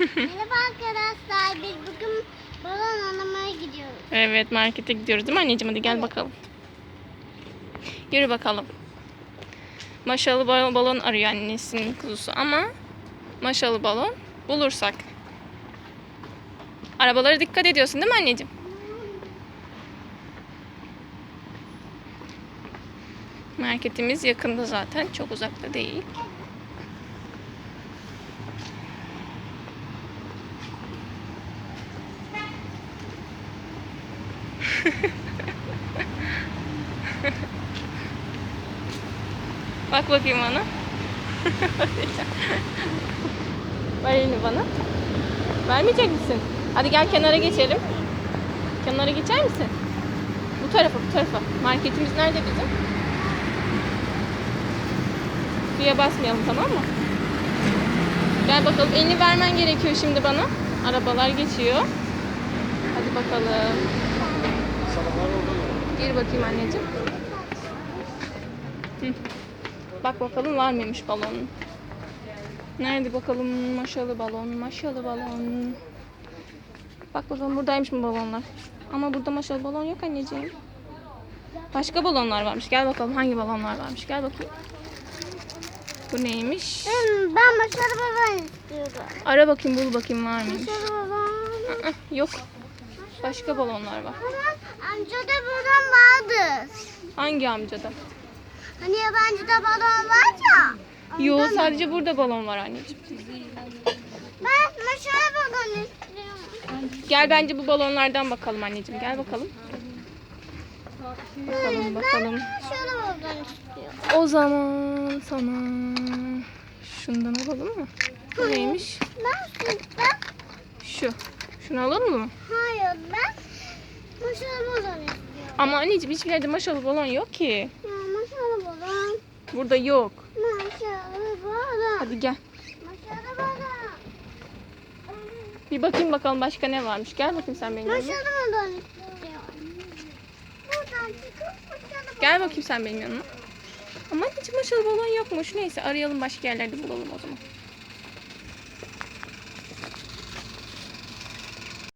Merhaba arkadaşlar. Biz bugün balon oynamaya gidiyoruz. Evet markete gidiyoruz değil mi anneciğim? Hadi gel bakalım. Yürü bakalım. Maşalı bal- balon arıyor annesinin kuzusu ama maşalı balon bulursak. Arabalara dikkat ediyorsun değil mi anneciğim? Marketimiz yakında zaten. Çok uzakta değil. Bak bakayım bana. Ver elini bana. Vermeyecek misin? Hadi gel kenara geçelim. Kenara geçer misin? Bu tarafa, bu tarafa. Marketimiz nerede bizim? Suya basmayalım tamam mı? Gel bakalım. Elini vermen gerekiyor şimdi bana. Arabalar geçiyor. Hadi bakalım. Gir bakayım anneciğim. Hı. Bak bakalım var mıymış balon. Nerede bakalım maşalı balon, maşalı balon. Bak bakalım buradaymış mı balonlar. Ama burada maşalı balon yok anneciğim. Başka balonlar varmış. Gel bakalım hangi balonlar varmış. Gel bakayım. Bu neymiş? Ben, ben başarı balon istiyorum. Ara bakayım bul bakayım var mıymış. Başarı balon. Aa, Yok. Başka balonlar var. Balon, amcada balon vardı. Hangi amcada? Hani yabancıda balon var ya. Yo sadece burada balon var anneciğim. Ben başarı balon istiyorum. Gel bence bu balonlardan bakalım anneciğim. Gel bakalım. Bakalım bakalım. Başarı balon istiyorum. O zaman sana şundan alalım mı? Bu neymiş? Ben, ben, Şu. Şunu alalım mı? hayır ben başarı balon istiyorum. Ama anneciğim hiçbir yerde maşalı balon yok ki. Ya başarı balon. Burada yok. Başarı balon. Hadi gel. Başarı balon. Bir bakayım bakalım başka ne varmış. Gel bakayım sen benim yanıma. Başarı balon istiyorum. Buradan çıkıp başarı balon. Gel bakayım sen benim yanıma. Ama anneciğim maşalı balon yokmuş. Neyse arayalım başka yerlerde bulalım o zaman.